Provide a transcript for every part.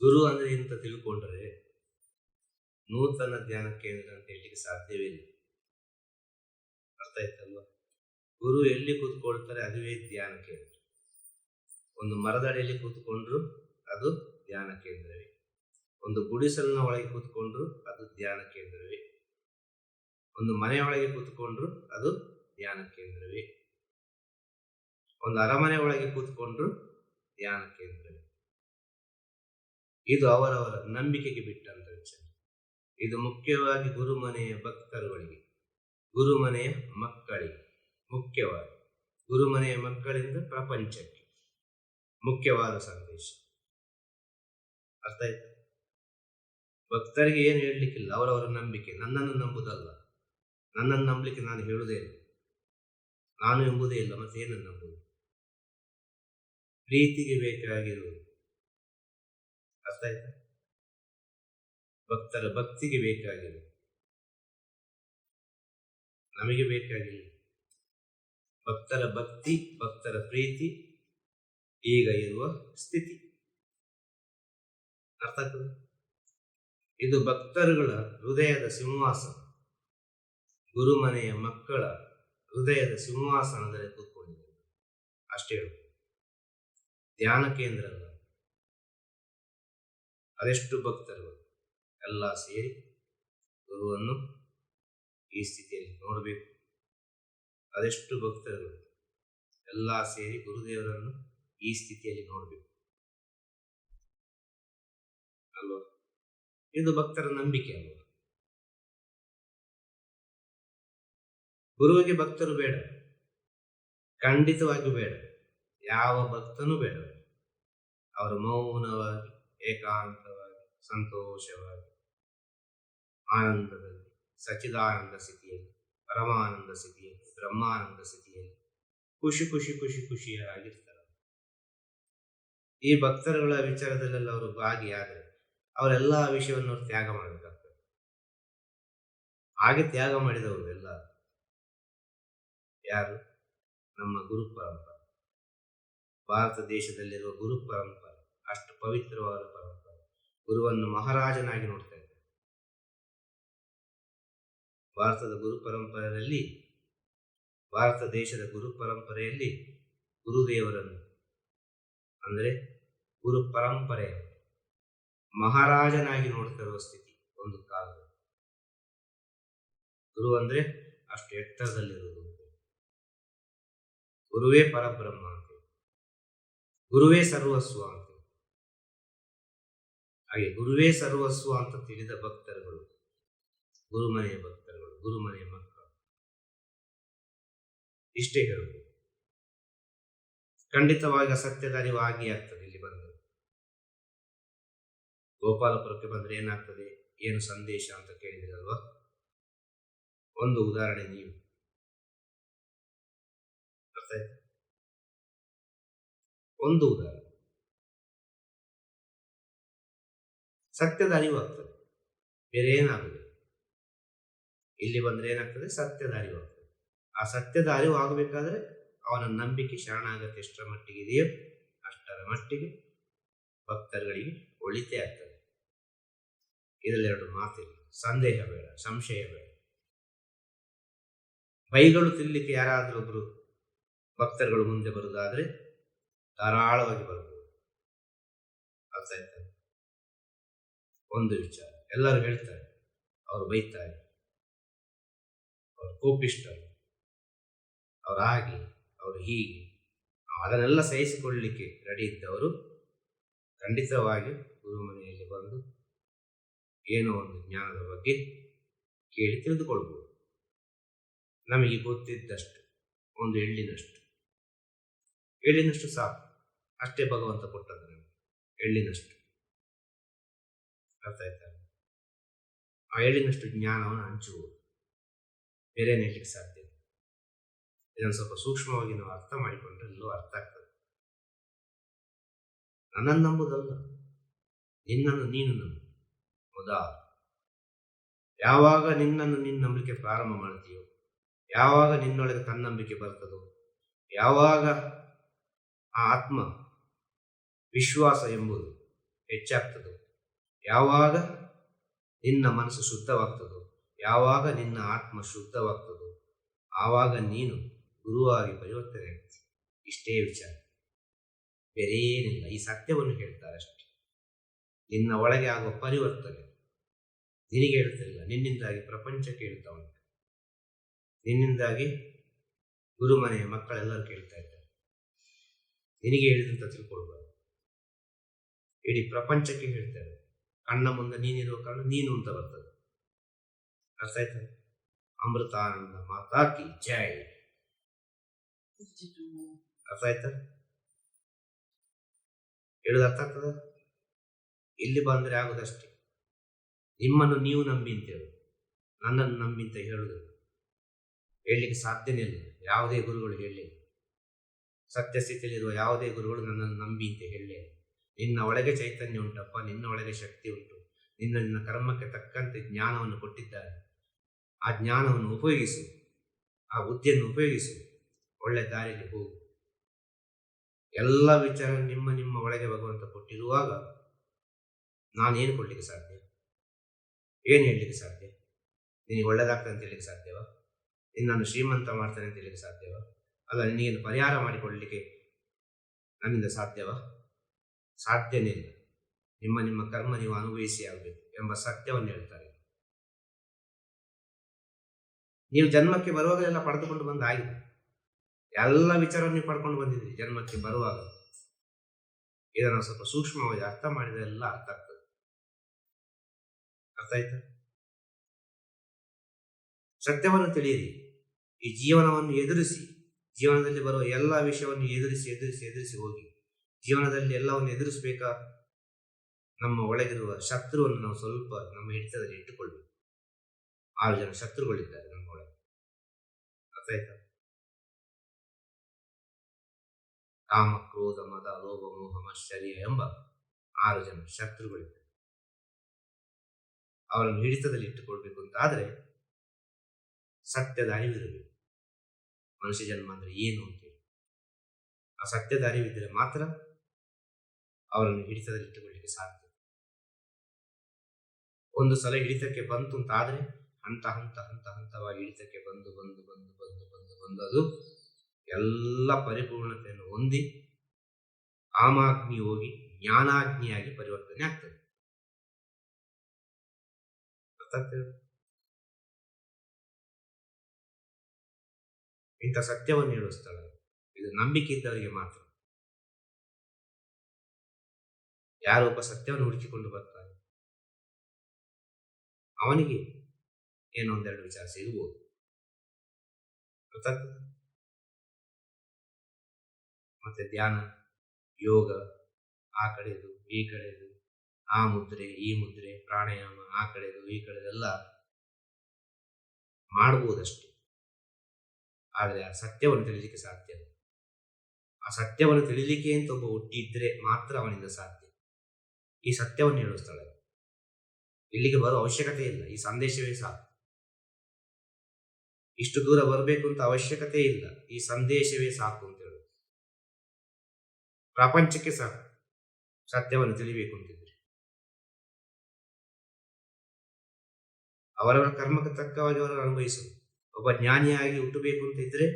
ಗುರು ಅಂದ್ರೆ ಅಂತ ತಿಳ್ಕೊಂಡ್ರೆ ನೂತನ ಧ್ಯಾನ ಕೇಂದ್ರ ಅಂತ ಹೇಳಲಿಕ್ಕೆ ಸಾಧ್ಯವೇ ಇಲ್ಲ ಅರ್ಥ ಆಯ್ತಲ್ವಾ? ಗುರು ಎಲ್ಲಿ ಕೂತ್ಕೊಳ್ತಾರೆ ಅದುವೇ ಧ್ಯಾನ ಕೇಂದ್ರ. ಒಂದು ಮರದಡಿಯಲ್ಲಿ ಕೂತ್ಕೊಂಡ್ರು ಅದು ಧ್ಯಾನ ಕೇಂದ್ರವೇ. ಒಂದು ಗುಡಿಸಲಿನ ಒಳಗೆ ಕೂತ್ಕೊಂಡ್ರು ಅದು ಧ್ಯಾನ ಕೇಂದ್ರವೇ. ಒಂದು ಮನೆಯೊಳಗೆ ಕೂತ್ಕೊಂಡ್ರು ಅದು ಧ್ಯಾನ ಕೇಂದ್ರವೇ. ಒಂದು ಅರಮನೆ ಒಳಗೆ ಕೂತ್ಕೊಂಡ್ರು ಧ್ಯಾನ ಕೇಂದ್ರವೇ. ಇದು ಅವರವರ ನಂಬಿಕೆಗೆ ಬಿಟ್ಟಂತ ವಿಚಾರ. ಇದು ಮುಖ್ಯವಾಗಿ ಗುರುಮನೆಯ ಭಕ್ತರುಗಳಿಗೆ, ಗುರುಮನೆಯ ಮಕ್ಕಳಿಗೆ ಮುಖ್ಯವಾಗಿ ಗುರುಮನೆಯ ಮಕ್ಕಳಿಂದ ಪ್ರಪಂಚಕ್ಕೆ ಮುಖ್ಯವಾದ ಸಂದೇಶ. ಅರ್ಥ ಆಯ್ತಾ? ಭಕ್ತರಿಗೆ ಏನು ಹೇಳಲಿಕ್ಕಿಲ್ಲ, ಅವರವರ ನಂಬಿಕೆ. ನನ್ನನ್ನು ನಂಬುದಲ್ಲ. ನನ್ನನ್ನು ನಂಬಲಿಕ್ಕೆ ನಾನು ಹೇಳುವುದೇ ಇಲ್ಲ. ನಾನು ಎಂಬುದೇ ಇಲ್ಲ, ಮತ್ತೆ ಏನನ್ನು ನಂಬುದು? ಪ್ರೀತಿಗೆ ಬೇಕಾಗಿರುವುದು. ಅರ್ಥ ಆಯ್ತಾ ಭಕ್ತರ ಭಕ್ತಿಗೆ ಬೇಕಾಗಿಲ್ಲ. ನಮಗೆ ಬೇಕಾಗಿಲ್ಲ. ಭಕ್ತರ ಭಕ್ತಿ, ಭಕ್ತರ ಪ್ರೀತಿ, ಈಗ ಇರುವ ಸ್ಥಿತಿ. ಅರ್ಥ ಆಗ್ತದೆ? ಇದು ಭಕ್ತರುಗಳ ಹೃದಯದ ಸಿಂಹಾಸನ. ಗುರುಮನೆಯ ಮಕ್ಕಳ ಹೃದಯದ ಸಿಂಹಾಸನದಲ್ಲಿ ಕೂತ್ಕೊಂಡಿದೆ ಅಷ್ಟೇ ಧ್ಯಾನ ಕೇಂದ್ರ ಅದೆಷ್ಟು ಭಕ್ತರು ಎಲ್ಲ ಸೇರಿ ಗುರುವನ್ನು ಈ ಸ್ಥಿತಿಯಲ್ಲಿ ನೋಡಬೇಕು. ಅದೆಷ್ಟು ಭಕ್ತರು ಎಲ್ಲ ಸೇರಿ ಗುರುದೇವರನ್ನು ಈ ಸ್ಥಿತಿಯಲ್ಲಿ ನೋಡಬೇಕು. ಅಲ್ವಾ? ಇದು ಭಕ್ತರ ನಂಬಿಕೆ ಅಲ್ವಾ? ಗುರುವಿಗೆ ಭಕ್ತರು ಬೇಡ. ಖಂಡಿತವಾಗಿ ಬೇಡ. ಯಾವ ಭಕ್ತನೂ ಬೇಡ. ಅವರು ಮೌನವಾಗಿ ಏಕಾಂತವಾಗಿ, ಸಂತೋಷವಾಗಿ, ಆನಂದದಲ್ಲಿ ಸಚಿದಾನಂದ ಸ್ಥಿತಿಯಲ್ಲಿ, ಪರಮಾನಂದ ಸ್ಥಿತಿಯಲ್ಲಿ, ಬ್ರಹ್ಮಾನಂದ ಸ್ಥಿತಿಯಲ್ಲಿ ಖುಷಿ ಖುಷಿ ಖುಷಿ, ಖುಷಿಯಾಗಿರ್ತಾರೆ ಈ ಭಕ್ತರುಗಳ ವಿಚಾರದಲ್ಲೆಲ್ಲ ಅವರು ಭಾಗಿಯಾದರೆ ಅವರೆಲ್ಲ ವಿಷಯವನ್ನು ಅವರು ತ್ಯಾಗ ಮಾಡಬೇಕಾಗ್ತದೆ. ಹಾಗೆ ತ್ಯಾಗ ಮಾಡಿದವರು ಎಲ್ಲ ಯಾರು? ನಮ್ಮ ಗುರು ಪರಂಪರೆ. ಭಾರತ ದೇಶದಲ್ಲಿರುವ ಗುರು ಪರಂಪರೆ. ಅಷ್ಟು ಪವಿತ್ರವಾದ ಪರಂಪರೆ. ಗುರುವನ್ನು ಮಹಾರಾಜನಾಗಿ ನೋಡ್ತಾ ಇದ್ದಾರೆ ಭಾರತದ ಗುರು ಪರಂಪರೆಯಲ್ಲಿ, ಭಾರತ ದೇಶದ ಗುರು ಪರಂಪರೆಯಲ್ಲಿ ಗುರುದೇವರನ್ನು, ಅಂದರೆ ಗುರು ಪರಂಪರೆ ಮಹಾರಾಜನಾಗಿ ನೋಡ್ತಾ ಇರುವ ಸ್ಥಿತಿ ಒಂದು ಕಾಲದಲ್ಲಿ. ಗುರು ಅಂದ್ರೆ ಅಷ್ಟು ಎತ್ತರದಲ್ಲಿರುವುದು. ಗುರುವೇ ಪರಬ್ರಹ್ಮ ಅಂತ ಗುರುವೇ ಸರ್ವಸ್ವ ಅಂತ ಹಾಗೆ ಗುರುವೇ ಸರ್ವಸ್ವ ಅಂತ ತಿಳಿದ ಭಕ್ತರುಗಳು, ಗುರುಮನೆಯ ಭಕ್ತರುಗಳು, ಗುರುಮನೆಯ ಮಕ್ಕಳು. ಇಷ್ಟೇ ಹೇಳುವುದು ಖಂಡಿತವಾಗಿ ಅಸತ್ಯದ ಅರಿವು ಆಗಿ ಆಗ್ತದೆ ಇಲ್ಲಿ ಬಂದು. ಗೋಪಾಲಪುರಕ್ಕೆ ಬಂದರೆ ಏನಾಗ್ತದೆ? ಏನು ಸಂದೇಶ ಅಂತ ಕೇಳಿದಿರಲ್ವಾ? ಒಂದು ಉದಾಹರಣೆ ನೀವು? ಒಂದು ಉದಾಹರಣೆ. ಸತ್ಯದ ಅರಿವು ಆಗ್ತದೆ ಬೇರೆ ಏನಾಗುದಿಲ್ಲ. ಇಲ್ಲಿ ಬಂದ್ರೆ ಏನಾಗ್ತದೆ? ಸತ್ಯದ ಅರಿವು ಆಗ್ತದೆ ಆ ಸತ್ಯದ ಅರಿವು ಆಗಬೇಕಾದ್ರೆ ಅವನ ನಂಬಿಕೆ ಶರಣಾಗತಿ ಎಷ್ಟರ ಮಟ್ಟಿಗೆ ಇದೆಯೋ ಅಷ್ಟರ ಮಟ್ಟಿಗೆ ಭಕ್ತರುಗಳಿಗೆ ಒಳಿತೆ ಆಗ್ತದೆ. ಇದರಲ್ಲೆರಡು ಮಾತಿಲ್ಲ. ಸಂದೇಹ ಬೇಡ, ಸಂಶಯ ಬೇಡ. ಬೈಗಳು ತಿನ್ನಲಿಕ್ಕೆ ಯಾರಾದರೂ ಒಬ್ಬರು ಭಕ್ತರುಗಳು ಮುಂದೆ ಬರುವುದಾದ್ರೆ ಧಾರಾಳವಾಗಿ ಬರ್ಬೋದು ಒಂದು ವಿಚಾರ. ಎಲ್ಲರೂ ಹೇಳ್ತಾರೆ, ಅವರು ಬೈತಾರೆ, ಅವರು ಕೋಪಿಷ್ಟರು, ಅವರು ಹಾಗೆ, ಅವರು ಹೀಗೆ. ಅದನ್ನೆಲ್ಲ ಸಹಿಸಿಕೊಳ್ಳಲಿಕ್ಕೆ ರೆಡಿ ಇದ್ದವರು ಖಂಡಿತವಾಗಿ ಗುರುಮನೆಯಲ್ಲಿ ಬಂದು ಏನೋ ಒಂದು ಜ್ಞಾನದ ಬಗ್ಗೆ ಕೇಳಿ ತಿಳಿದುಕೊಳ್ಬೋದು. ನಮಗೆ ಗೊತ್ತಿದ್ದಷ್ಟು, ಒಂದು ಎಳ್ಳಿನಷ್ಟು. ಎಳ್ಳಿನಷ್ಟು ಸಾಕು. ಅಷ್ಟೇ ಭಗವಂತ ಕೊಟ್ಟದ್ದು ನಮಗೆ. ಎಳ್ಳಿನಷ್ಟು. ಆಯ್ತಾ ಆ ಹೇಳಿನಷ್ಟು ಜ್ಞಾನವನ್ನು ಹಂಚುವುದು. ಬೇರೆ ಹೇಳಲಿಕ್ಕೆ ಸಾಧ್ಯ. ಇದನ್ನು ಸ್ವಲ್ಪ ಸೂಕ್ಷ್ಮವಾಗಿ ನಾವು ಅರ್ಥ ಮಾಡಿಕೊಂಡ್ರೆ ಎಲ್ಲೋ ಅರ್ಥ ಆಗ್ತದೆ. ನನ್ನನ್ನು ನಂಬುದಲ್ಲ. ನಿನ್ನನ್ನು ನೀನು ನಂಬು. ಹೌದಾ? ಯಾವಾಗ ನಿನ್ನನ್ನು ನಿನ್ನ ನಂಬಿಕೆ ಪ್ರಾರಂಭ ಮಾಡ್ತೀಯೋ, ಯಾವಾಗ ನಿನ್ನೊಳಗೆ ತನ್ನಂಬಿಕೆ ಬರ್ತದೋ, ಯಾವಾಗ ಆ ಆತ್ಮ ವಿಶ್ವಾಸ ಎಂಬುದು ಹೆಚ್ಚಾಗ್ತದೋ ಯಾವಾಗ ನಿನ್ನ ಮನಸ್ಸು ಶುದ್ಧವಾಗ್ತದೋ, ಯಾವಾಗ ನಿನ್ನ ಆತ್ಮ ಶುದ್ಧವಾಗ್ತದೋ, ಆವಾಗ ನೀನು ಗುರುವಾಗಿ ಪರಿವರ್ತನೆ ಇಷ್ಟೇ ವಿಚಾರ. ಬೇರೇನಿಲ್ಲ ಈ ಸತ್ಯವನ್ನು ಹೇಳ್ತಾರೆ ಅಷ್ಟೇ. ನಿನ್ನ ಒಳಗೆ ಆಗುವ ಪರಿವರ್ತನೆ. ನಿನಗೆ ಹೇಳ್ತಿಲ್ಲ ನಿನ್ನಿಂದಾಗಿ ಪ್ರಪಂಚಕ್ಕೆ ಹೇಳ್ತಾ ಉಂಟು. ನಿನ್ನಿಂದಾಗಿ ಗುರುಮನೆಯ ಮಕ್ಕಳೆಲ್ಲರೂ ಕೇಳ್ತಾ ಇದ್ದಾರೆ. ನಿನಗೆ ಹೇಳಿದಂತ ತಿಳ್ಕೊಳ್ಬಾರ್ದು. ಇಡೀ ಪ್ರಪಂಚಕ್ಕೆ ಹೇಳ್ತಾರೆ ಕಣ್ಣ ಮುಂದೆ ನೀನಿರುವ ಕಾರಣ ನೀನು ಅಂತ ಬರ್ತದೆ. ಅರ್ಥ ಆಯ್ತಾ? ಅಮೃತಾನಂದ ಮಾತಾಕಿ ಜೈ. ಅರ್ಥ ಆಯ್ತಾ? ಹೇಳುದು ಅರ್ಥ ಆಗ್ತದ? ಇಲ್ಲಿ ಬಂದ್ರೆ ಆಗುದಷ್ಟೇ. ನಿಮ್ಮನ್ನು ನೀವು ನಂಬಿ ಅಂತ ಹೇಳು. ನನ್ನನ್ನು ನಂಬಿ ಅಂತ ಹೇಳುದು. ಹೇಳಲಿಕ್ಕೆ ಸಾಧ್ಯನೇ ಇಲ್ಲ. ಯಾವುದೇ ಗುರುಗಳು ಹೇಳಲಿಲ್ಲ ಸತ್ಯಸ್ಥಿತಿಯಲ್ಲಿರುವ ಯಾವುದೇ ಗುರುಗಳು ನನ್ನನ್ನು ನಂಬಿ ಅಂತ ಹೇಳಲಿಲ್ಲ ನಿನ್ನ ಒಳಗೆ ಚೈತನ್ಯ ಉಂಟಪ್ಪ, ನಿನ್ನ ಒಳಗೆ ಶಕ್ತಿ ಉಂಟು. ನಿನ್ನ ನಿನ್ನ ಕರ್ಮಕ್ಕೆ ತಕ್ಕಂತೆ ಜ್ಞಾನವನ್ನು ಕೊಟ್ಟಿದ್ದಾರೆ. ಆ ಜ್ಞಾನವನ್ನು ಉಪಯೋಗಿಸು. ಆ ಬುದ್ಧಿಯನ್ನು ಉಪಯೋಗಿಸು. ಒಳ್ಳೆ ದಾರಿಯಲ್ಲಿ ಹೋಗು. ಎಲ್ಲ ವಿಚಾರ ನಿಮ್ಮ ನಿಮ್ಮ ಒಳಗೆ ಭಗವಂತ ಕೊಟ್ಟಿರುವಾಗ ನಾನೇನು ಕೊಡ್ಲಿಕ್ಕೆ ಸಾಧ್ಯ? ಏನು ಹೇಳಲಿಕ್ಕೆ ಸಾಧ್ಯ? ನಿನಗೆ ಒಳ್ಳೇದಾಗ್ತದೆ ಅಂತ ಹೇಳಲಿಕ್ಕೆ ಸಾಧ್ಯವಾ? ನಿನ್ನನ್ನು ಶ್ರೀಮಂತ ಮಾಡ್ತಾನೆ ಅಂತ ಹೇಳಲಿಕ್ಕೆ ಸಾಧ್ಯವಾ? ಅಲ್ಲ, ನಿನಗೇನು ಪರಿಹಾರ ಮಾಡಿಕೊಳ್ಳಲಿಕ್ಕೆ ನನ್ನಿಂದ ಸಾಧ್ಯವಾ? ಸಾಧ್ಯನೇ ಇಲ್ಲ ನಿಮ್ಮ ನಿಮ್ಮ ಕರ್ಮ ನೀವು ಅನುಭವಿಸಿ ಆಗಬೇಕು ಎಂಬ ಸತ್ಯವನ್ನು ಹೇಳ್ತಾರೆ. ನೀವು ಜನ್ಮಕ್ಕೆ ಬರುವಾಗಲೆಲ್ಲ ಪಡೆದುಕೊಂಡು ಬಂದ ಆಗಿದೆ ಎಲ್ಲ ವಿಚಾರವನ್ನು ನೀವು ಪಡ್ಕೊಂಡು ಬಂದಿದ್ದೀರಿ ಜನ್ಮಕ್ಕೆ ಬರುವಾಗ. ಇದನ್ನು ಸ್ವಲ್ಪ ಸೂಕ್ಷ್ಮವಾಗಿ ಅರ್ಥ ಮಾಡಿದ್ರೆ ಎಲ್ಲ ಅರ್ಥ ಆಗ್ತದೆ. ಅರ್ಥ ಆಯ್ತಾ? ಸತ್ಯವನ್ನು ತಿಳಿಯಿರಿ. ಈ ಜೀವನವನ್ನು ಎದುರಿಸಿ, ಜೀವನದಲ್ಲಿ ಬರುವ ಎಲ್ಲ ವಿಷಯವನ್ನು ಎದುರಿಸಿ ಎದುರಿಸಿ ಎದುರಿಸಿ ಹೋಗಿ. ಜೀವನದಲ್ಲಿ ಎಲ್ಲವನ್ನು ಎದುರಿಸಬೇಕಾ? ನಮ್ಮ ಒಳಗಿರುವ ಶತ್ರುವನ್ನು ನಾವು ಸ್ವಲ್ಪ ನಮ್ಮ ಹಿಡಿತದಲ್ಲಿ ಇಟ್ಟುಕೊಳ್ಬೇಕು. ಆರು ಜನ ಶತ್ರುಗಳಿದ್ದಾರೆ ನಮ್ಮ ಒಳಗೆ. ಅರ್ಥಾಯ್ತಾ? ಕಾಮ, ಕ್ರೋಧ, ಮದ, ಲೋಭ, ಮೋಹ ಮಶ್ಚರ್ಯ ಎಂಬ ಆರು ಜನ ಶತ್ರುಗಳಿದ್ದಾರೆ. ಅವರನ್ನು ಹಿಡಿತದಲ್ಲಿ ಇಟ್ಟುಕೊಳ್ಬೇಕು ಅಂತ ಆದ್ರೆ ಸತ್ಯದ ಅರಿವಿರಬೇಕು ಮನುಷ್ಯ ಜನ್ಮ ಅಂದ್ರೆ ಏನು ಅಂತೇಳಿ ಆ ಸತ್ಯದ ಅರಿವಿದ್ದರೆ ಮಾತ್ರ ಅವರನ್ನು ಹಿಡಿತದಲ್ಲಿ ಇಟ್ಟುಕೊಳ್ಳಿಕ್ಕೆ ಸಾಧ್ಯ. ಒಂದು ಸಲ ಹಿಡಿತಕ್ಕೆ ಬಂತು ಅಂತ ಆದರೆ ಹಂತ ಹಂತ ಹಂತ ಹಂತವಾಗಿ ಹಿಡಿತಕ್ಕೆ ಬಂದು ಬಂದು ಬಂದು ಬಂದು ಬಂದು ಬಂದು ಅದು ಎಲ್ಲ ಪರಿಪೂರ್ಣತೆಯನ್ನು ಹೊಂದಿ ಆಮಾಗ್ನಿ ಹೋಗಿ ಜ್ಞಾನಾಗ್ನಿಯಾಗಿ ಪರಿವರ್ತನೆ ಆಗ್ತದೆ? ಇಂಥ ಸತ್ಯವನ್ನು ಹೇಳುವ ಸ್ಥಳ ಇದು. ನಂಬಿಕೆ ಇದ್ದವರಿಗೆ ಮಾತ್ರ. ಯಾರೋ ಒಬ್ಬ ಸತ್ಯವನ್ನು ಹುಡುಕಿಕೊಂಡು ಬರ್ತಾನೆ? ಅವನಿಗೆ ಏನೋ ಒಂದೆರಡು ವಿಚಾರ ಸಿಗಬಹುದು. ಮತ್ತೆ ಧ್ಯಾನ, ಯೋಗ, ಆ ಕಡೆದು, ಈ ಕಡೆದು, ಆ ಮುದ್ರೆ, ಈ ಮುದ್ರೆ, ಪ್ರಾಣಾಯಾಮ, ಆ ಕಡೆದು, ಈ ಕಡೆದೆಲ್ಲ ಮಾಡಬಹುದಷ್ಟೇ. ಆದರೆ ಆ ಸತ್ಯವನ್ನು ತಿಳಿಲಿಕ್ಕೆ ಸಾಧ್ಯ. ಆ ಸತ್ಯವನ್ನು ತಿಳಿಲಿಕ್ಕೆ ಅಂತ ಒಬ್ಬ ಹುಟ್ಟಿದ್ರೆ ಮಾತ್ರ ಅವನಿಂದ ಸಾಧ್ಯ. ಈ ಸತ್ಯವನ್ನು ಹೇಳುತ್ತಾಳೆ. ಇಲ್ಲಿಗೆ ಬರೋ ಅವಶ್ಯಕತೆ ಇಲ್ಲ. ಈ ಸಂದೇಶವೇ ಸಾಕು. ಇಷ್ಟು ದೂರ ಬರಬೇಕು ಅಂತ ಅವಶ್ಯಕತೆ ಇಲ್ಲ. ಈ ಸಂದೇಶವೇ ಸಾಕು ಅಂತ ಹೇಳುತ್ತೆ ಪ್ರಪಂಚಕ್ಕೆ ಸಾಕು ಸತ್ಯವನ್ನು ತಿಳಿಬೇಕು ಅಂತಿದ್ರೆ. ಅವರವರ ಕರ್ಮಕ್ಕೆ ತಕ್ಕವಾಗಿ ಅವರನ್ನು ಅನುಭವಿಸುವುದು ಒಬ್ಬ ಜ್ಞಾನಿಯಾಗಿ ಹುಟ್ಟಬೇಕು ಅಂತ ಇದ್ರೆ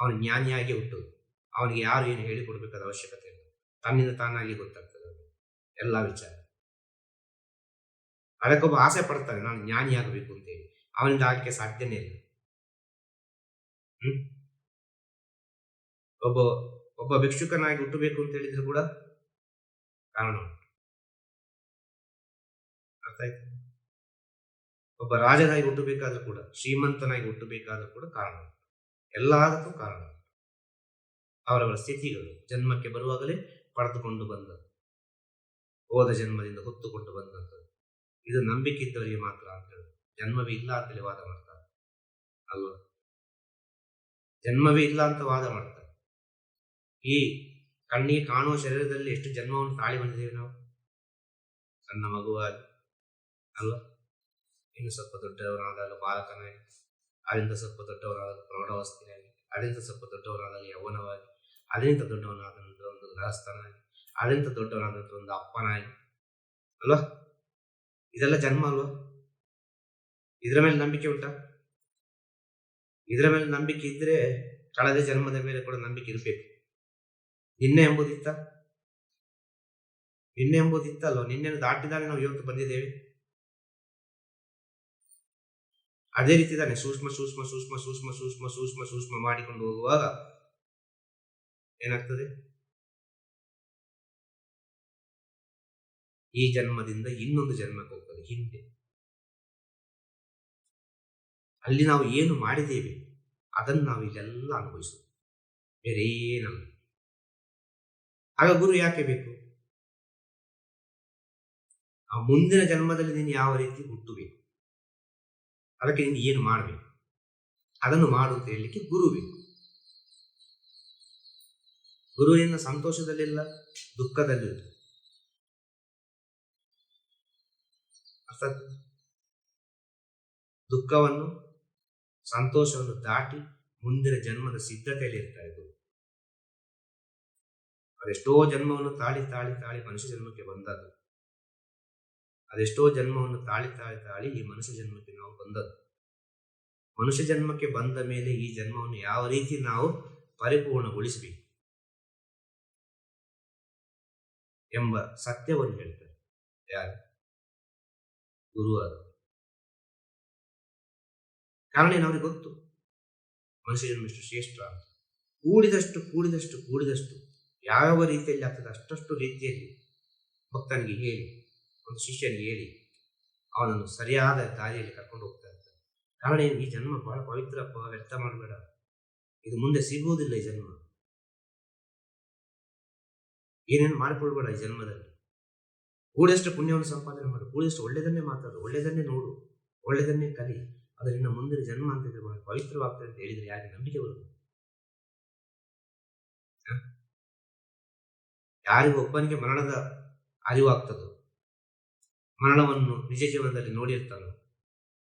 ಅವನು ಜ್ಞಾನಿಯಾಗಿ ಹುಟ್ಟುದು ಅವನಿಗೆ ಯಾರು ಏನು ಹೇಳಿಕೊಡ್ಬೇಕಾದ ಅವಶ್ಯಕತೆ ಇಲ್ಲ. ತನ್ನಿಂದ ತಾನಾಗಿ ಗೊತ್ತಾಗ್ತದೆ. ಎಲ್ಲ ವಿಚಾರ. ಅದಕ್ಕೊಬ್ಬ ಆಸೆ ಪಡ್ತಾನೆ, ನಾನು ಜ್ಞಾನಿಯಾಗಬೇಕು ಅಂತೇಳಿ. ಅವನಿಂದ ಆಗಕ್ಕೆ ಸಾಧ್ಯನೇ ಇಲ್ಲ. ಹ್ಮ್? ಒಬ್ಬ ಒಬ್ಬ ಭಿಕ್ಷುಕನಾಗಿ ಹುಟ್ಟಬೇಕು ಅಂತ ಹೇಳಿದ್ರು ಕೂಡ ಕಾರಣ ಉಂಟು. ಅರ್ಥ ಆಯ್ತು? ಒಬ್ಬ ರಾಜನಾಗಿ ಹುಟ್ಟಬೇಕಾದ್ರೂ ಕೂಡ, ಶ್ರೀಮಂತನಾಗಿ ಹುಟ್ಟಬೇಕಾದ್ರೂ ಕೂಡ ಕಾರಣ ಉಂಟು. ಎಲ್ಲದಕ್ಕೂ ಕಾರಣ ಅವರವರ ಸ್ಥಿತಿಗಳು, ಜನ್ಮಕ್ಕೆ ಬರುವಾಗಲೇ ಪಡೆದುಕೊಂಡು ಬಂದದ್ದು. ಹೋದ ಜನ್ಮದಿಂದ ಹೊತ್ತುಕೊಂಡು ಬಂದಂಥದ್ದು. ಇದು ನಂಬಿಕೆ ಇದ್ದವರಿಗೆ ಮಾತ್ರ ಅಂತ ಹೇಳಿದ್ರು ಜನ್ಮವೇ ಇಲ್ಲ ಅಂತೇಳಿ ವಾದ ಮಾಡ್ತಾರೆ. ಅಲ್ವ? ಜನ್ಮವೇ ಇಲ್ಲ ಅಂತ ವಾದ ಮಾಡ್ತಾರೆ. ಈ ಕಣ್ಣಿಗೆ ಕಾಣುವ ಶರೀರದಲ್ಲಿ ಎಷ್ಟು ಜನ್ಮವನ್ನು ತಾಳಿ ಬಂದಿದ್ದೇವೆ ನಾವು? ಸಣ್ಣ ಮಗುವಾಗಿ. ಅಲ್ವಾ? ಇನ್ನು ಸ್ವಲ್ಪ ದೊಡ್ಡವರಾದಾಗ ಬಾಲಕನಾಗಿ ಅದರಿಂದ ಸ್ವಲ್ಪ ದೊಡ್ಡವರಾದಾಗ ಪ್ರೌಢಾವಸ್ಥೆಯಾಗಿ ಅದರಿಂದ ಸ್ವಲ್ಪ ದೊಡ್ಡವರಾದಾಗ ಯೌವನವಾಗಿ ಅದರಿಂದ ದೊಡ್ಡವನಾದ ಒಂದು ಗೃಹಸ್ಥನಾಗಿ ಅದರಿಂದ ದೊಡ್ಡವನಾದಂಥ ಒಂದು ಅಪ್ಪನಾಗಿ ಅಲ್ವಾ? ಇದೆಲ್ಲ ಜನ್ಮ ಅಲ್ವಾ? ಇದರ ಮೇಲೆ ನಂಬಿಕೆ ಉಂಟಾ? ಇದರ ಮೇಲೆ ನಂಬಿಕೆ ಇದ್ರೆ ಕಳೆದ ಜನ್ಮದ ಮೇಲೆ ಕೂಡ ನಂಬಿಕೆ ಇರಬೇಕು. ನಿನ್ನೆ ಎಂಬುದಿತ್ತ? ನಿನ್ನೆ ಎಂಬುದಿತ್ತಲ್ವ ನಿನ್ನೆ ದಾಟಿದಾನೆ ನಾವು ಇವತ್ತು ಬಂದಿದ್ದೇವೆ. ಅದೇ ರೀತಿ ತಾನೆ ಸೂಕ್ಷ್ಮ ಸೂಕ್ಷ್ಮ ಸೂಕ್ಷ್ಮ ಸೂಕ್ಷ್ಮ ಸೂಕ್ಷ್ಮ ಸೂಕ್ಷ್ಮ ಸೂಕ್ಷ್ಮ ಮಾಡಿಕೊಂಡು ಹೋಗುವಾಗ ಏನಾಗ್ತದೆ? ಈ ಜನ್ಮದಿಂದ ಇನ್ನೊಂದು ಜನ್ಮಕ್ಕೆ ಹೋಗ್ತದೆ, ಹಿಂದೆ. ಅಲ್ಲಿ ನಾವು ಏನು ಮಾಡಿದ್ದೇವೆ, ಅದನ್ನು ನಾವು ಇಲ್ಲೆಲ್ಲ ಅನುಭವಿಸುದು. ಬೇರೆ ಏನಲ್ಲ. ಆಗ ಗುರು ಯಾಕೆ ಬೇಕು? ಆ ಮುಂದಿನ ಜನ್ಮದಲ್ಲಿ ನೀನು ಯಾವ ರೀತಿ ಹುಟ್ಟಬೇಕು? ಅದಕ್ಕೆ ನೀನು ಏನು ಮಾಡಬೇಕು? ಅದನ್ನು ಮಾಡು ಅಂತ ಹೇಳಲಿಕ್ಕೆ ಗುರು ಬೇಕು. ಗುರುವಿನ ಸಂತೋಷದಲ್ಲಿಲ್ಲ, ದುಃಖದಲ್ಲಿಲ್ಲ. ಅರ್ಥಾತ್ ದುಃಖವನ್ನು, ಸಂತೋಷವನ್ನು ದಾಟಿ ಮುಂದಿನ ಜನ್ಮದ ಸಿದ್ಧತೆಯಲ್ಲಿ ಇರ್ತಾ ಗುರು. ಅದೆಷ್ಟೋ ಜನ್ಮವನ್ನು ತಾಳಿ ತಾಳಿ ತಾಳಿ ಮನುಷ್ಯ ಜನ್ಮಕ್ಕೆ ಬಂದದ್ದು. ಅದೆಷ್ಟೋ ಜನ್ಮವನ್ನು ತಾಳಿ ತಾಳಿ ತಾಳಿ ಈ ಮನುಷ್ಯ ಜನ್ಮಕ್ಕೆ ನಾವು ಬಂದದ್ದು. ಮನುಷ್ಯ ಜನ್ಮಕ್ಕೆ ಬಂದ ಮೇಲೆ ಈ ಜನ್ಮವನ್ನು ಯಾವ ರೀತಿ ನಾವು ಪರಿಪೂರ್ಣಗೊಳಿಸಬೇಕು ಎಂಬ ಸತ್ಯವನ್ನು ಹೇಳ್ತಾರೆ. ಯಾರು? ಗುರುವಾದ. ಕಾರಣ ಏನು ಅವ್ರಿಗೆ ಗೊತ್ತು. ಮನುಷ್ಯ ಜನ್ಮ ಎಷ್ಟು ಶ್ರೇಷ್ಠ ಅಂತ. ಕೂಡಿದಷ್ಟು ಕೂಡಿದಷ್ಟು ಕೂಡಿದಷ್ಟು ಯಾವ್ಯಾವ ರೀತಿಯಲ್ಲಿ ಆಗ್ತದೆ ಅಷ್ಟಷ್ಟು ರೀತಿಯಲ್ಲಿ ಭಕ್ತನಿಗೆ ಹೇಳಿ, ಒಂದು ಶಿಷ್ಯನಿಗೆ ಹೇಳಿ ಅವನನ್ನು ಸರಿಯಾದ ದಾರಿಯಲ್ಲಿ ಕರ್ಕೊಂಡು ಹೋಗ್ತಾ ಇರ್ತಾರೆ ಕಾರಣ ಏನು? ಈ ಜನ್ಮ ಬಹಳ ಪವಿತ್ರಪ್ಪ ವ್ಯರ್ಥ ಮಾಡಬೇಡ. ಇದು ಮುಂದೆ ಸಿಗುವುದಿಲ್ಲ ಈ ಜನ್ಮ. ಏನೇನು ಮಾಡಿಕೊಳ್ಬೇಡ ಈ ಜನ್ಮದಲ್ಲಿ. ಕೂಡಷ್ಟು ಪುಣ್ಯವನ್ನು ಸಂಪಾದನೆ ಮಾಡು, ಕೂಡಷ್ಟು ಒಳ್ಳೆಯದನ್ನೇ ಮಾತಾಡು, ಒಳ್ಳೆಯದನ್ನೇ ನೋಡು, ಒಳ್ಳೆಯದನ್ನೇ ಕಲಿ ಅದರಿಂದ ಮುಂದಿನ ಜನ್ಮ ಅಂತ ಬಹಳ ಪವಿತ್ರವಾಗ್ತದೆ ಅಂತ ಹೇಳಿದರೆ ಯಾರಿಗೆ ನಂಬಿಕೆ ಹ? ಯಾರಿಗೂ ಒಬ್ಬನಿಗೆ ಮರಣದ ಅರಿವಾಗ್ತದೋ, ಮರಣವನ್ನು ನಿಜ ಜೀವನದಲ್ಲಿ ನೋಡಿರ್ತಾನೋ,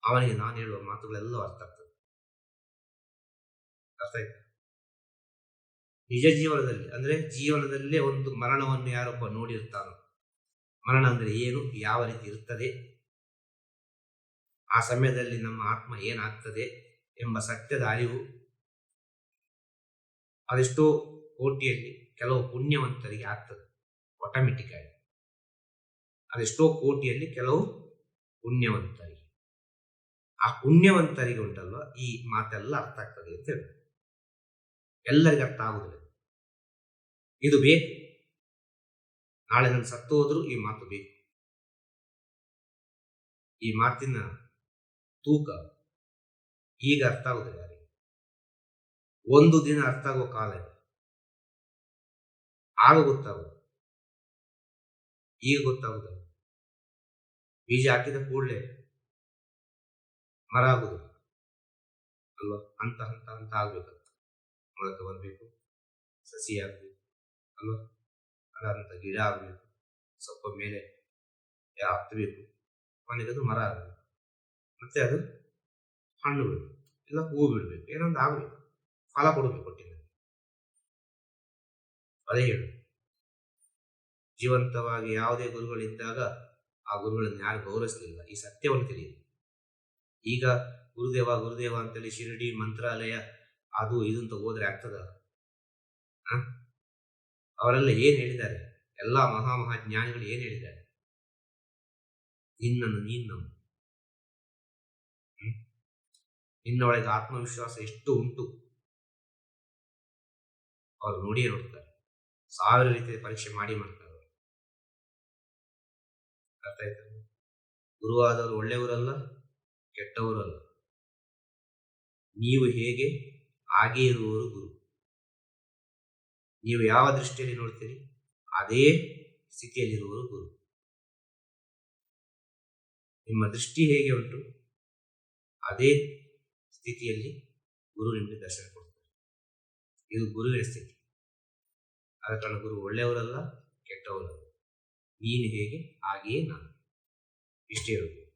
ಅವನಿಗೆ ನಾನು ಹೇಳುವ ಮಾತುಗಳೆಲ್ಲ ಅರ್ಥ ಆಗ್ತದೆ. ಅರ್ಥ ಆಯ್ತು? ನಿಜ ಜೀವನದಲ್ಲಿ, ಅಂದ್ರೆ ಜೀವನದಲ್ಲೇ ಒಂದು ಮರಣವನ್ನು ಯಾರೊಬ್ಬ ನೋಡಿರ್ತಾನೋ ಮರಣ ಅಂದರೆ ಏನು, ಯಾವ ರೀತಿ ಇರ್ತದೆ, ಆ ಸಮಯದಲ್ಲಿ ನಮ್ಮ ಆತ್ಮ ಏನಾಗ್ತದೆ ಎಂಬ ಸತ್ಯದ ಅರಿವು ಅದೆಷ್ಟೋ ಕೋಟಿಯಲ್ಲಿ ಕೆಲವು ಪುಣ್ಯವಂತರಿಗೆ ಆಗ್ತದೆ ಆಟೋಮೆಟಿಕ್ ಆಗಿ ಅದೆಷ್ಟೋ ಕೋಟಿಯಲ್ಲಿ ಕೆಲವು ಪುಣ್ಯವಂತರಿಗೆ. ಆ ಪುಣ್ಯವಂತರಿಗೆ ಉಂಟಲ್ವ? ಈ ಮಾತೆಲ್ಲ ಅರ್ಥ ಆಗ್ತದೆ ಅಂತ ಹೇಳಿ ಎಲ್ಲರಿಗೂ ಅರ್ಥ ಆಗುದಿಲ್ಲ. ಇದು ಬೇಕು. ನಾಳೆ ನಾನು ಸತ್ತು ಹೋದರೂ ಈ ಮಾತು ಬೇಕು. ಈ ಮಾತಿನ ತೂಕ ಈಗ ಅರ್ಥ ಆಗುದಿಲ್ಲ ಯಾರಿಗೆ? ಒಂದು ದಿನ ಅರ್ಥ ಆಗೋ ಕಾಲ ಇದೆ. ಆಗ ಗೊತ್ತಾಗುದು ಈಗ ಗೊತ್ತಾಗುದಿಲ್ಲ. ಬೀಜ ಹಾಕಿದ ಕೂಡಲೇ ಮರ ಆಗುದು ಅಲ್ವಾ? ಹಂತ ಹಂತ ಹಂತ ಆಗ್ಬೇಕಂತ ಮೊಳಕೆ ಬರಬೇಕು. ಸಸಿ ಆಗ್ಬೇಕು. ಅಲ್ವಾ? ಅದಾದಂತ ಗಿಡ ಆಗಬೇಕು ಸ್ವಲ್ಪ ಮೇಲೆ ಹತ್ತಬೇಕು ಕೊನೆಗೆ ಅದು ಮರ ಆಗಬೇಕು ಮತ್ತೆ ಅದು ಹಣ್ಣು ಬಿಡಬೇಕು, ಇಲ್ಲ ಹೂವು ಬಿಡಬೇಕು, ಏನೊಂದು ಆಗಬೇಕು ಫಲ ಕೊಡಬೇಕು ಕೊಟ್ಟಿಲ್ಲ. ಅದೇ ಹೇಳು. ಜೀವಂತವಾಗಿ ಯಾವುದೇ ಗುರುಗಳಿದ್ದಾಗ ಆ ಗುರುಗಳನ್ನು ಯಾರು ಗೌರವಿಸಲಿಲ್ಲ. ಈ ಸತ್ಯವನ್ನು ತಿಳಿಯಿರಿ. ಈಗ ಗುರುದೇವ ಗುರುದೇವ ಅಂತೇಳಿ ಶಿರಡಿ ಮಂತ್ರಾಲಯ, ಅದು ಇದು ಅಂತ ಹೋದ್ರೆ ಆಗ್ತದ? ಅವರೆಲ್ಲ ಏನು ಹೇಳಿದ್ದಾರೆ? ಎಲ್ಲ ಮಹಾ ಜ್ಞಾನಿಗಳು ಏನ್ ಹೇಳಿದ್ದಾರೆ? ನಿನ್ನನ್ನು ನೀನು? ನಿನ್ನೊಳಗೆ ಆತ್ಮವಿಶ್ವಾಸ ಎಷ್ಟು ಉಂಟು? ಅವರು ನೋಡಿಯೇ ನೋಡ್ತಾರೆ. ಸಾವಿರ ರೀತಿಯ ಪರೀಕ್ಷೆ ಮಾಡಿ ಮಾಡ್ತಾರೆ. ಅರ್ಥ ಆಯ್ತಾ? ಗುರುವಾದವರು ಒಳ್ಳೆಯವರಲ್ಲ, ಕೆಟ್ಟವರಲ್ಲ. ನೀವು ಹೇಗೆ? ಹಾಗೆ ಇರುವವರು ಗುರು. ನೀವು ಯಾವ ದೃಷ್ಟಿಯಲ್ಲಿ ನೋಡ್ತೀರಿ? ಅದೇ ಸ್ಥಿತಿಯಲ್ಲಿರುವವರು ಗುರು. ನಿಮ್ಮ ದೃಷ್ಟಿ ಹೇಗೆ ಉಂಟು? ಅದೇ ಸ್ಥಿತಿಯಲ್ಲಿ ಗುರು ನಿಮಗೆ ದರ್ಶನ ಕೊಡ್ತಾರೆ. ಇದು ಗುರುವಿನ ಸ್ಥಿತಿ. ಆದ ಕಾರಣ ಗುರು ಒಳ್ಳೆಯವರಲ್ಲ ಕೆಟ್ಟವರಲ್ಲ. ನೀನು ಹೇಗೆ ಹಾಗೆಯೇ ನಾನು. ಇಷ್ಟೇ ಹೇಳುವುದು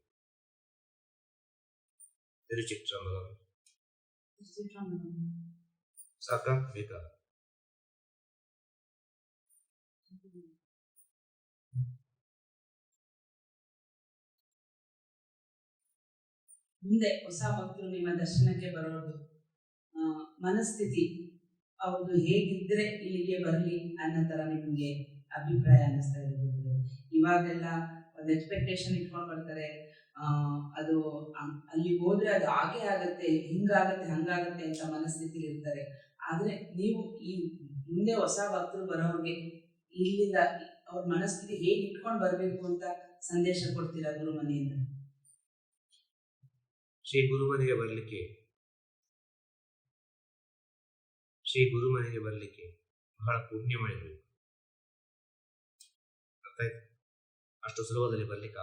ತಿರುಚಿತ್ರಮಲ. ಸಾಕ? ಬೇಕಾ? ಮುಂದೆ ಹೊಸ ಭಕ್ತರು ನಿಮ್ಮ ದರ್ಶನಕ್ಕೆ ಬರೋದು ಮನಸ್ಥಿತಿ ಅವ್ರದ್ದು ಹೇಗಿದ್ರೆ ಇಲ್ಲಿಗೆ ಬರಲಿ ಅನ್ನೋ ಥರ ನಿಮಗೆ ಅಭಿಪ್ರಾಯ ಅನ್ನಿಸ್ತಾ ಗುರುಗಳೇ. ಇವಾಗೆಲ್ಲ ಒಂದು ಎಕ್ಸ್ಪೆಕ್ಟೇಷನ್ ಇಟ್ಕೊಂಡು ಬರ್ತಾರೆ. ಅದು ಅಲ್ಲಿ ಹೋದ್ರೆ ಅದು ಹಾಗೆ ಆಗತ್ತೆ, ಹಿಂಗಾಗತ್ತೆ, ಹಂಗಾಗತ್ತೆ ಅಂತ ಮನಸ್ಥಿತಿಲಿ ಇರ್ತಾರೆ. ಆದ್ರೆ ನೀವು ಈ ಮುಂದೆ ಹೊಸ ಭಕ್ತರು ಬರೋರಿಗೆ ಇಲ್ಲಿಂದ ಅವ್ರ ಮನಸ್ಥಿತಿ ಹೇಗೆ ಇಟ್ಕೊಂಡು ಬರಬೇಕು ಅಂತ ಸಂದೇಶ ಕೊಡ್ತೀರಾ ಗುರು ಮನೆಯಿಂದ ಶ್ರೀ ಗುರುಮನೆಗೆ ಬರಲಿಕ್ಕೆ ಶ್ರೀ ಗುರುಮನೆಗೆ ಬರಲಿಕ್ಕೆ ಬಹಳ ಪುಣ್ಯ ಮಾಡಿರಬೇಕು ಅರ್ಥ ಆಯ್ತಾ? ಅಷ್ಟು ಸುಲಭದಲ್ಲಿ ಬರ್ಲಿಕ್ಕೆ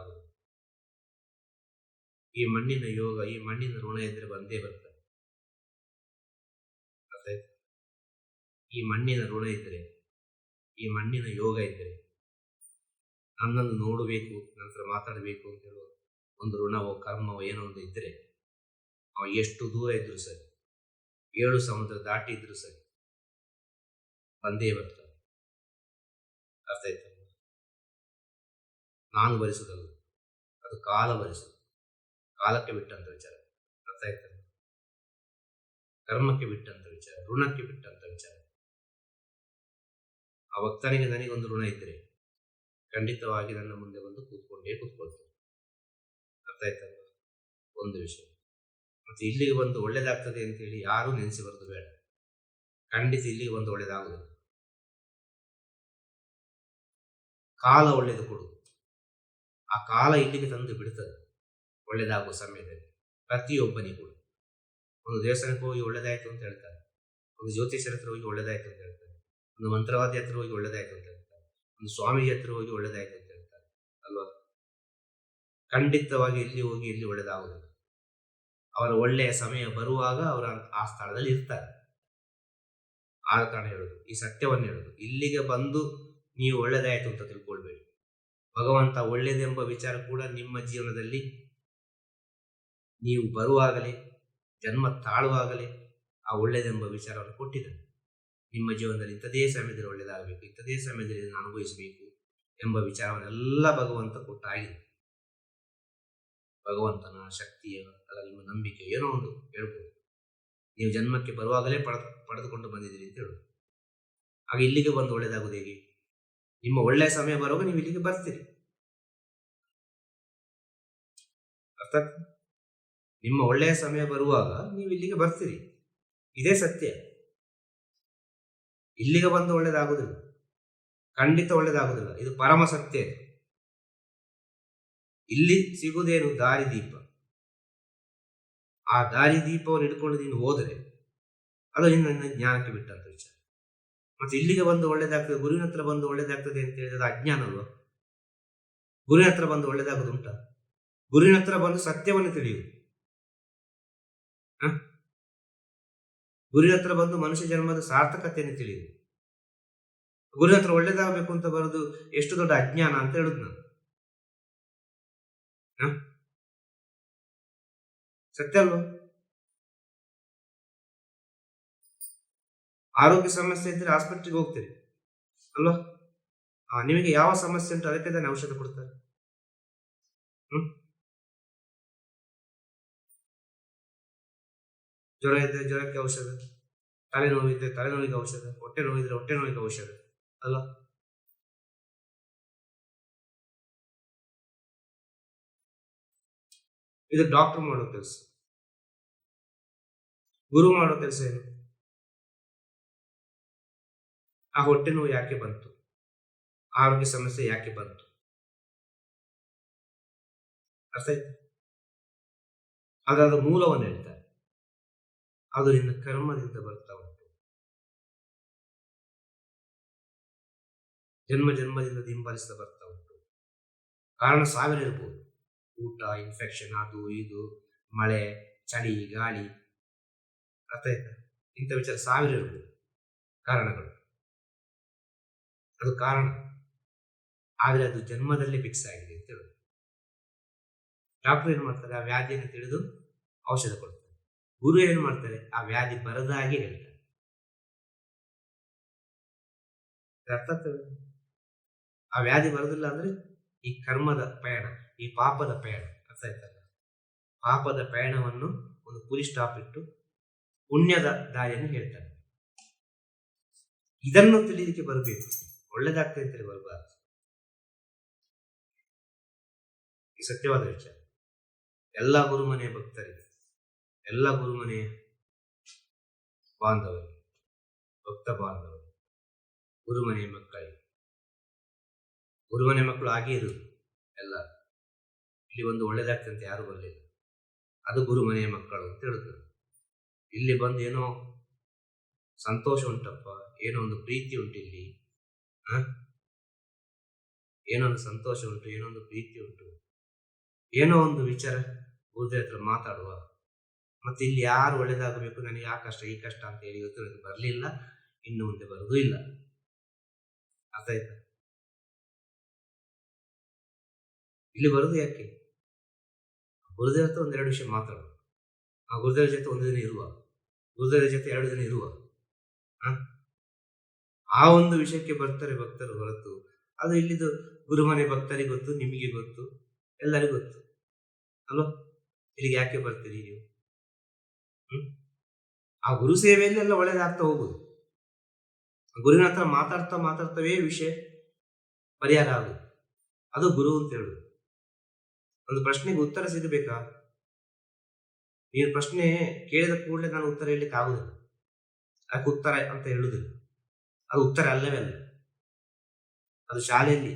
ಈ ಮಣ್ಣಿನ ಯೋಗ, ಈ ಮಣ್ಣಿನ ಋಣ ಇದ್ರೆ ಬಂದೇ ಬರ್ತದೆ ಅರ್ಥ ಆಯ್ತಾ? ಈ ಮಣ್ಣಿನ ಋಣ ಇದ್ರೆ, ಈ ಮಣ್ಣಿನ ಯೋಗ ಇದ್ರೆ, ನನ್ನನ್ನು ನೋಡಬೇಕು, ನಂತರ ಮಾತಾಡಬೇಕು ಅಂತ ಹೇಳುವ ಒಂದು ಋಣವೋ, ಕರ್ಮವೋ ಏನೋ ಒಂದು ಇದ್ರೆ ಅವ ಎಷ್ಟು ದೂರ ಇದ್ರು ಸರಿ, ಏಳು ಸಮುದ್ರ ದಾಟಿ ಇದ್ರು ಸರಿ, ಬಂದೇ ಬರ್ತಾನೆ. ಅರ್ಥ ಆಯ್ತಾ? ನಾನು ಭರಿಸೋದಲ್ಲ ಅದು ಕಾಲ ಭರಿಸೋದು ಕಾಲಕ್ಕೆ ಬಿಟ್ಟಂತ ವಿಚಾರ. ಅರ್ಥ ಆಯ್ತಾ? ಕರ್ಮಕ್ಕೆ ಬಿಟ್ಟಂತ ವಿಚಾರ, ಋಣಕ್ಕೆ ಬಿಟ್ಟಂತ ವಿಚಾರ. ಆ ಭಕ್ತನಿಗೆ ನನಗೊಂದು ಋಣ ಇದ್ದರೆ ಖಂಡಿತವಾಗಿ ನನ್ನ ಮುಂದೆ ಬಂದು ಕೂತ್ಕೊಂಡೇ ಕೂತ್ಕೊಳ್ತೇನೆ. ಅರ್ಥ ಆಯ್ತಲ್ಲ ಒಂದು ವಿಷಯ. ಮತ್ತೆ ಇಲ್ಲಿಗೆ ಬಂದು ಒಳ್ಳೇದಾಗ್ತದೆ ಅಂತೇಳಿ ಯಾರೂ ನೆನೆಸಿ ಬರೋದು ಬೇಡ. ಖಂಡಿತ ಇಲ್ಲಿಗೆ ಬಂದು ಒಳ್ಳೇದಾಗುದಿಲ್ಲ ಕಾಲ ಒಳ್ಳೇದು ಕೊಡು. ಆ ಕಾಲ ಇಲ್ಲಿಗೆ ತಂದು ಬಿಡ್ತದೆ. ಒಳ್ಳೇದಾಗುವ ಸಮಯದಲ್ಲಿ. ಪ್ರತಿಯೊಬ್ಬನಿಗೂ ಒಂದು ದೇವಸ್ಥಾನಕ್ಕೆ ಹೋಗಿ ಒಳ್ಳೇದಾಯ್ತು ಅಂತ ಹೇಳ್ತಾರೆ. ಒಂದು ಜ್ಯೋತಿಷ್ಯರ ಹತ್ರ ಹೋಗಿ ಒಳ್ಳೇದಾಯ್ತು ಅಂತ ಹೇಳ್ತಾರೆ. ಒಂದು ಮಂತ್ರವಾದಿ ಹತ್ರ ಹೋಗಿ ಒಳ್ಳೇದಾಯ್ತು ಅಂತ ಹೇಳ್ತಾರೆ. ಒಂದು ಸ್ವಾಮೀಜಿ ಹತ್ರ ಹೋಗಿ ಒಳ್ಳೇದಾಯ್ತು ಅಂತ ಹೇಳ್ತಾರೆ. ಅಲ್ವಾ? ಖಂಡಿತವಾಗಿ ಇಲ್ಲಿ ಹೋಗಿ ಇಲ್ಲಿ ಒಳ್ಳೇದಾಗುದಿಲ್ಲ ಅವರ ಒಳ್ಳೆಯ ಸಮಯ ಬರುವಾಗ ಅವರ ಆ ಸ್ಥಳದಲ್ಲಿ ಇರ್ತಾರೆ. ಆದ ಕಾರಣ ಹೇಳುದು, ಈ ಸತ್ಯವನ್ನು ಹೇಳುದು. ಇಲ್ಲಿಗೆ ಬಂದು ನೀವು ಒಳ್ಳೆಯದಾಯಿತು ಅಂತ ತಿಳ್ಕೊಳ್ಬೇಡಿ. ಭಗವಂತ ಒಳ್ಳೆಯದೆಂಬ ವಿಚಾರ ಕೂಡ ನಿಮ್ಮ ಜೀವನದಲ್ಲಿ ನೀವು ಬರುವಾಗಲೇ, ಜನ್ಮ ತಾಳುವಾಗಲೇ ಆ ಒಳ್ಳೆಯದೆಂಬ ವಿಚಾರವನ್ನು ಕೊಟ್ಟಿದ್ದಾನೆ. ನಿಮ್ಮ ಜೀವನದಲ್ಲಿ ಇಂಥದೇ ಸಮಯದಲ್ಲಿ ಒಳ್ಳೆಯದಾಗಬೇಕು ಇಂಥದೇ ಸಮಯದಲ್ಲಿ ಇದನ್ನು ಅನುಭವಿಸಬೇಕು ಎಂಬ ವಿಚಾರವನ್ನೆಲ್ಲ ಭಗವಂತ ಕೊಟ್ಟಾಗಿದೆ ಭಗವಂತನ ಶಕ್ತಿಯ ಅಲ್ಲ ನಿಮ್ಮ ನಂಬಿಕೆ ಏನೋ ಒಂದು ಹೇಳ್ಬೋದು. ನೀವು ಜನ್ಮಕ್ಕೆ ಬರುವಾಗಲೇ ಪಡೆದು, ಪಡೆದುಕೊಂಡು ಬಂದಿದ್ದೀರಿ ಅಂತ ಹೇಳುದು. ಆಗ ಇಲ್ಲಿಗೆ ಬಂದು ಒಳ್ಳೇದಾಗುವುದು ಹೇಗೆ? ನಿಮ್ಮ ಒಳ್ಳೆಯ ಸಮಯ ಬರುವಾಗ ನೀವು ಇಲ್ಲಿಗೆ ಬರ್ತೀರಿ. ಅರ್ಥ ನಿಮ್ಮ ಒಳ್ಳೆಯ ಸಮಯ ಬರುವಾಗ ನೀವು ಇಲ್ಲಿಗೆ ಬರ್ತೀರಿ. ಇದೇ ಸತ್ಯ. ಇಲ್ಲಿಗೆ ಬಂದು ಒಳ್ಳೇದಾಗುದಿಲ್ಲ ಖಂಡಿತ ಒಳ್ಳೇದಾಗುದಿಲ್ಲ ಇದು ಪರಮ ಸತ್ಯ. ಇಲ್ಲಿ ಸಿಗುವುದೇನು ದಾರಿದೀಪ ಆ ದಾರಿ ದೀಪವನ್ನು ಹಿಡ್ಕೊಂಡು ನೀನು ಹೋದರೆ ಅದು ನಿನ್ನ ಜ್ಞಾನಕ್ಕೆ ಬಿಟ್ಟಂತ ವಿಚಾರ. ಮತ್ತೆ ಇಲ್ಲಿಗೆ ಬಂದು ಒಳ್ಳೇದಾಗ್ತದೆ, ಗುರುವಿನ ಹತ್ರ ಬಂದು ಒಳ್ಳೇದಾಗ್ತದೆ ಅಂತ ಹೇಳಿದ್ರೆ ಅದು ಅಜ್ಞಾನ ಅಲ್ವಾ? ಗುರುವಿನ ಹತ್ರ ಬಂದು ಒಳ್ಳೇದಾಗೋದು ಉಂಟ? ಗುರುವಿನ ಹತ್ರ ಬಂದು ಸತ್ಯವನ್ನು ತಿಳಿಯುವುದು? ಗುರುವಿನ ಹತ್ರ ಬಂದು ಮನುಷ್ಯ ಜನ್ಮದ ಸಾರ್ಥಕತೆಯನ್ನು ತಿಳಿಯುವುದು. ಗುರುವಿನ ಹತ್ರ ಒಳ್ಳೇದಾಗಬೇಕು ಅಂತ ಬರೋದು ಎಷ್ಟು ದೊಡ್ಡ ಅಜ್ಞಾನ ಅಂತ ಹೇಳುದು ನಾನು? ಸತ್ಯ ಅಲ್ವಾ ಆರೋಗ್ಯ ಸಮಸ್ಯೆ ಇದ್ರೆ ಆಸ್ಪತ್ರೆಗೆ ಹೋಗ್ತೀರಿ, ಅಲ್ವಾ? ನಿಮಗೆ ಯಾವ ಸಮಸ್ಯೆ ಉಂಟು ಅದಕ್ಕೆ ತಾನೇ ಔಷಧ ಕೊಡ್ತಾರೆ. ಹ್ಮ್? ಜ್ವರ ಇದ್ರೆ ಜ್ವರಕ್ಕೆ ಔಷಧ, ತಲೆನೋವು ಇದ್ರೆ ತಲೆನೋವಿಗೆ ಔಷಧ, ಹೊಟ್ಟೆ ನೋವು ಇದ್ರೆ ಹೊಟ್ಟೆ ನೋವಿಗೆ ಔಷಧ, ಅಲ್ವಾ? ಇದು ಡಾಕ್ಟರ್ ಮಾಡೋ ಕೆಲಸ. ಗುರು ಮಾಡೋ ಕೆಲಸ ಏನು? ಆ ಹೊಟ್ಟೆ ನೋವು ಯಾಕೆ ಬಂತು? ಆರೋಗ್ಯ ಸಮಸ್ಯೆ ಯಾಕೆ ಬಂತು? ಅರ್ಥ ಆಯ್ತು? ಅದಾದ ಮೂಲವನ್ನು ಹೇಳ್ತಾರೆ. ಅದು ನಿನ್ನ ಕರ್ಮದಿಂದ ಬರ್ತಾ ಉಂಟು. ಜನ್ಮ ಜನ್ಮದಿಂದ ಹಿಂಬಾಲಿಸ್ತಾ ಬರ್ತಾ ಉಂಟು. ಕಾರಣ ಸಾವಿರ ಇರ್ಬೋದು ಊಟ ಇನ್ಫೆಕ್ಷನ್ ಅದು, ಇದು, ಮಳೆ, ಚಳಿ, ಗಾಳಿ. ಅರ್ಥ ಆಯ್ತಾ? ಇಂಥ ವಿಚಾರ ಸಾವಿರ ಇರ್ಬೋದು ಕಾರಣಗಳು. ಅದು ಕಾರಣ. ಆದರೆ ಅದು ಜನ್ಮದಲ್ಲಿ ಫಿಕ್ಸ್ ಆಗಿದೆ ಅಂತ ಹೇಳುದು ಡಾಕ್ಟರ್ ಏನು ಮಾಡ್ತಾರೆ? ಆ ವ್ಯಾಧಿಯನ್ನು ತಿಳಿದು ಔಷಧ ಕೊಡ್ತಾರೆ. ಗುರು ಏನು ಮಾಡ್ತಾರೆ? ಆ ವ್ಯಾಧಿ ಬರದ ಹಾಗೆ ಹೇಳ್ತಾರೆ ಅರ್ಥ ಆ ವ್ಯಾಧಿ ಬರೋದಿಲ್ಲ ಅಂದ್ರೆ ಈ ಕರ್ಮದ ಪಯಣ, ಈ ಪಾಪದ ಪಯಣ. ಅರ್ಥ ಆಯ್ತಲ್ಲ? ಪಾಪದ ಪಯಣವನ್ನು ಒಂದು ಪುಲಿ ಸ್ಟಾಪ್ ಇಟ್ಟು ಪುಣ್ಯದ ದಾರಿಯನ್ನು ಹೇಳ್ತಾರೆ. ಇದನ್ನು ತಿಳಿಲಿಕ್ಕೆ ಬರಬೇಕು. ಒಳ್ಳೇದಾಗ್ತದೆ ಅಂತೇಳಿ ಬರಬಾರ್ದು. ಈ ಸತ್ಯವಾದ ವಿಚಾರ. ಎಲ್ಲ ಗುರುಮನೆಯ ಭಕ್ತರಿಗೆ, ಎಲ್ಲ ಗುರುಮನೆಯ ಬಾಂಧವರಿಗೆ, ಭಕ್ತ ಬಾಂಧವರು ಗುರುಮನೆಯ ಮಕ್ಕಳಿಗೆ ಗುರುಮನೆ ಮಕ್ಕಳು ಹಾಗೇ ಇರು ಎಲ್ಲ. ಇಲ್ಲಿ ಒಂದು ಒಳ್ಳೇದಾಗ್ತದೆ ಅಂತ ಯಾರು ಬರಲಿಲ್ಲ. ಅದು ಗುರುಮನೆಯ ಮಕ್ಕಳು ಅಂತ ಹೇಳುದು ಇಲ್ಲಿ ಬಂದು ಏನೋ ಸಂತೋಷ ಉಂಟಪ್ಪ, ಏನೋ ಒಂದು ಪ್ರೀತಿ ಉಂಟು ಇಲ್ಲಿ ಏನೊಂದು ಏನೋ ಒಂದು ಸಂತೋಷ ಉಂಟು, ಏನೋ ಒಂದು ಪ್ರೀತಿ ಉಂಟು. ಏನೋ ಒಂದು ವಿಚಾರ ಗುರುದೇ ಹತ್ರ ಮಾತಾಡುವ. ಮತ್ತೆ ಇಲ್ಲಿ ಯಾರು ಒಳ್ಳೇದಾಗಬೇಕು, ನನಗೆ ಆ ಕಷ್ಟ, ಈ ಕಷ್ಟ ಅಂತ ಹೇಳಿ ಇವತ್ತು ಬರಲಿಲ್ಲ, ಇನ್ನು ಮುಂದೆ ಬರೋದು ಇಲ್ಲ. ಅರ್ಥ ಆಯ್ತಾ? ಇಲ್ಲಿ ಬರೋದು ಯಾಕೆ? ಗುರುದೇವ ಹತ್ರ ಒಂದೆರಡು ವಿಷಯ ಮಾತಾಡುವ. ಆ ಗುರುದೇವರ ಜೊತೆ ಒಂದು ದಿನ ಇರುವ, ಗುರುದೇವರ ಜೊತೆ ಎರಡು ದಿನ ಇರುವ, ಆ? ಒಂದು ವಿಷಯಕ್ಕೆ ಬರ್ತಾರೆ ಭಕ್ತರು ಹೊರತು. ಅದು ಇಲ್ಲಿದು ಗುರುಮನೆ ಭಕ್ತರಿಗೆ ಗೊತ್ತು, ನಿಮಗೆ ಗೊತ್ತು, ಎಲ್ಲರಿಗೂ ಗೊತ್ತು. ಅಲ್ವಾ? ಇಲ್ಲಿಗೆ ಯಾಕೆ ಬರ್ತೀರಿ ನೀವು? ಆ ಗುರು ಸೇವೆಯಲ್ಲಿ ಎಲ್ಲ ಒಳ್ಳೇದಾಗ್ತಾ ಹೋಗುದು. ಗುರುವಿನ ಹತ್ರ ಮಾತಾಡ್ತಾ ಮಾತಾಡ್ತವೇ ವಿಷಯ, ಪರಿಹಾರ ಆಗುದು. ಅದು ಗುರು ಅಂತ ಹೇಳುದು. ಒಂದು ಪ್ರಶ್ನೆಗೆ ಉತ್ತರ ಸಿಗಬೇಕಾ? ನೀನು ಪ್ರಶ್ನೆ ಕೇಳಿದ ಕೂಡಲೇ ನಾನು ಉತ್ತರ ಹೇಳಲಿಕ್ಕೆ ಆಗುದಿಲ್ಲ. ಅದಕ್ಕೆ ಉತ್ತರ ಅಂತ ಹೇಳುದಿಲ್ಲ? ಅದು ಉತ್ತರ ಅಲ್ಲವೇ ಅಲ್ಲ. ಅದು ಶಾಲೆಯಲ್ಲಿ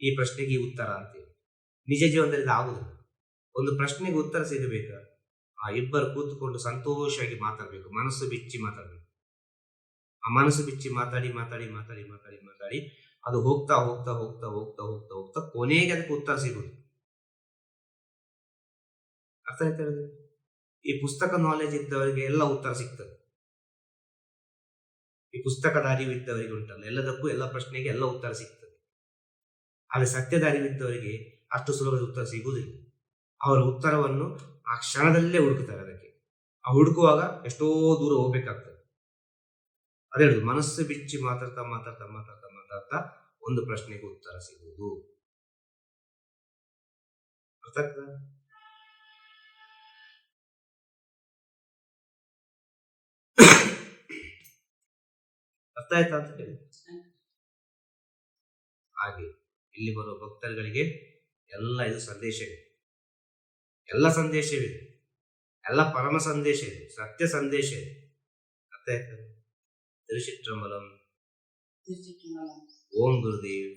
ಈ ಪ್ರಶ್ನೆಗೆ ಈ ಉತ್ತರ ಅಂತೇಳಿ ನಿಜ ಜೀವನದಲ್ಲಿ ಆಗುದಿಲ್ಲ. ಒಂದು ಪ್ರಶ್ನೆಗೆ ಉತ್ತರ ಸಿಗಬೇಕು? ಆ ಇಬ್ಬರು ಕೂತುಕೊಂಡು ಸಂತೋಷವಾಗಿ ಮಾತಾಡಬೇಕು, ಮನಸ್ಸು ಬಿಚ್ಚಿ ಮಾತಾಡಬೇಕು. ಆ ಮನಸ್ಸು ಬಿಚ್ಚಿ ಮಾತಾಡಿ ಮಾತಾಡಿ ಮಾತಾಡಿ ಮಾತಾಡಿ ಮಾತಾಡಿ ಅದು ಹೋಗ್ತಾ ಹೋಗ್ತಾ ಹೋಗ್ತಾ ಹೋಗ್ತಾ ಹೋಗ್ತಾ ಹೋಗ್ತಾ ಕೊನೆಗೆ ಅದಕ್ಕೆ ಉತ್ತರ ಸಿಗುದು ಅರ್ಥ ಆಯ್ತಾ? ಈ ಪುಸ್ತಕ ನಾಲೆಜ್ ಇದ್ದವರಿಗೆ ಎಲ್ಲ ಉತ್ತರ ಸಿಗ್ತದೆ. ಈ ಪುಸ್ತಕದ ದಾರಿ ಇದ್ದವರಿಗೆ ಉಂಟಲ್ಲ, ಎಲ್ಲದಕ್ಕೂ ಎಲ್ಲ ಪ್ರಶ್ನೆಗೆ ಎಲ್ಲ ಉತ್ತರ ಸಿಗ್ತದೆ. ಆದರೆ ಸತ್ಯದ ಅರಿವಿದ್ದವರಿಗೆ ಅಷ್ಟು ಸುಲಭದ ಉತ್ತರ ಸಿಗುವುದಿಲ್ಲ. ಅವರ ಉತ್ತರವನ್ನು ಆ ಕ್ಷಣದಲ್ಲೇ ಹುಡುಕ್ತಾರೆ ಅದಕ್ಕೆ. ಆ ಹುಡುಕುವಾಗ ಎಷ್ಟೋ ದೂರ ಹೋಗ್ಬೇಕಾಗ್ತದೆ. ಅದೇ ಹೇಳುದು ಮನಸ್ಸು ಬಿಚ್ಚಿ ಮಾತಾಡ್ತಾ ಮಾತಾಡ್ತಾ ಮಾತಾಡ್ತಾ ಮಾತಾಡ್ತಾ ಒಂದು ಪ್ರಶ್ನೆಗೆ ಉತ್ತರ ಸಿಗುವುದು. ಅರ್ಥ ಆಗ್ತದಾ? ಅರ್ಥ ಆಯ್ತಾ ಅಂತ ಹೇಳಿ. ಹಾಗೆ ಇಲ್ಲಿ ಬರುವ ಭಕ್ತರುಗಳಿಗೆ ಎಲ್ಲ ಇದು ಸಂದೇಶವಿದೆ ಎಲ್ಲ ಸಂದೇಶವಿದೆ ಎಲ್ಲ ಪರಮ ಸಂದೇಶ ಇದೆ. ಸತ್ಯ ಸಂದೇಶ ಇದೆ. ಅರ್ಥ ಆಯ್ತಾ ತಿರುಚಿಟ್ಟಂಬಲಂ ಓಂ ಗುರುದೇವ್.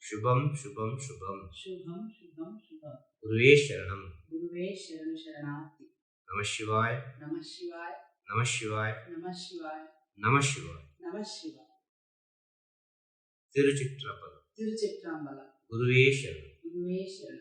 ಶುಭಂ ಶುಭಂ ಶುಭಂ. ಶುಭಂ ಶುಭಂ ಶುಭಂ. ಗುರುವೇ ಶರಣಂ. ಗುರುವೇ ಶರಣ ಶರಣಾರ್ಥಿ ನಮಃ ಶಿವಾಯ. ನಮಃ ಶಿವಾಯ. ನಮಃ ಶಿವಾಯ. ನಮಃ ಶಿವಾಯ. ನಮಃ ಶಿವಾಯ. ನಮಃ ಶಿವಾಯ ತಿರುಚಿಟ್ರಂಬಲಂ ತಿರುಚಿಟ್ರಾಂಬಲ ಗುರುವೇ ಶರಣಂ ಗುರುವೇ ಶರಣ